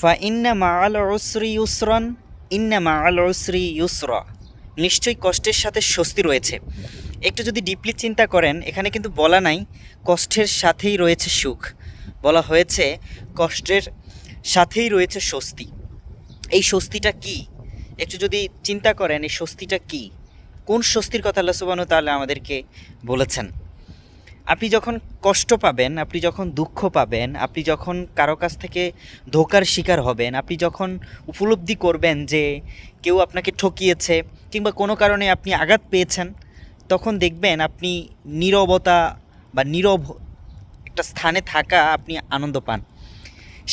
ফা মা আল ওসরি ইউসরন, ইন্না মা আল ওসরি নিশ্চয়ই কষ্টের সাথে স্বস্তি রয়েছে। একটু যদি ডিপলি চিন্তা করেন, এখানে কিন্তু বলা নাই, কষ্টের সাথেই রয়েছে সুখ। বলা হয়েছে, কষ্টের সাথেই রয়েছে স্বস্তি। এই স্বস্তিটা কি? একটু যদি চিন্তা করেন, এই স্বস্তিটা কি? কোন স্বস্তির কথা আল্লাহ সুবাহ তাহলে আমাদেরকে বলেছেন? আপনি যখন কষ্ট পাবেন, আপনি যখন দুঃখ পাবেন, আপনি যখন কারও কাছ থেকে ধোকার শিকার হবেন, আপনি যখন উপলব্ধি করবেন যে কেউ আপনাকে ঠকিয়েছে কিংবা কোনো কারণে আপনি আঘাত পেয়েছেন, তখন দেখবেন আপনি নীরবতা বা নীরব একটা স্থানে থাকা আপনি আনন্দ পান।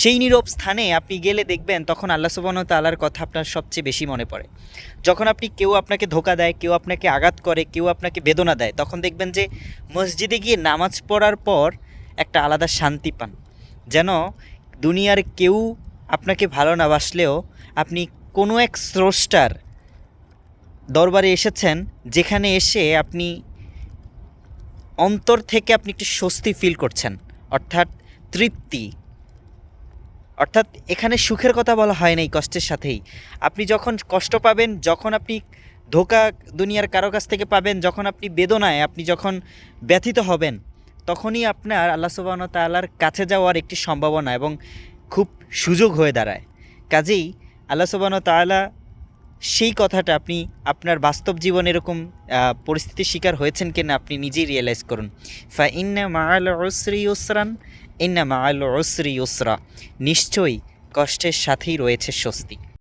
সেই নীরব স্থানে আপনি গেলে দেখবেন তখন আল্লাহ সুবাহ তাল্লার কথা আপনার সবচেয়ে বেশি মনে পড়ে। যখন আপনি কেউ আপনাকে ধোকা দেয়, কেউ আপনাকে আঘাত করে, কেউ আপনাকে বেদনা দেয়, তখন দেখবেন যে মসজিদে গিয়ে নামাজ পড়ার পর একটা আলাদা শান্তি পান। যেন দুনিয়ার কেউ আপনাকে ভালো না বাসলেও আপনি কোনো এক স্রষ্টার দরবারে এসেছেন, যেখানে এসে আপনি অন্তর থেকে আপনি একটু স্বস্তি ফিল করছেন, অর্থাৎ তৃপ্তি। অর্থাৎ এখানে সুখের কথা বলা হয় নাই কষ্টের সাথেই। আপনি যখন কষ্ট পাবেন, যখন আপনি ধোকা দুনিয়ার কারও কাছ থেকে পাবেন, যখন আপনি বেদনায় আপনি যখন ব্যথিত হবেন, তখনই আপনার আল্লাহ সুবাহন তাল্লার কাছে যাওয়ার একটি সম্ভাবনা এবং খুব সুযোগ হয়ে দাঁড়ায়। কাজেই আল্লাহ সুবাহন তাল্লাহ সেই কথাটা আপনি আপনার বাস্তব জীবনে এরকম পরিস্থিতির শিকার হয়েছেন কিনা আপনি নিজেই রিয়েলাইজ করুন। ফা ইন্না মাআল ওসরি ইউসরান ইন্না মাআল ওসরি ইউসরা নিশ্চয়ই কষ্টের সাথেই রয়েছে স্বস্তি।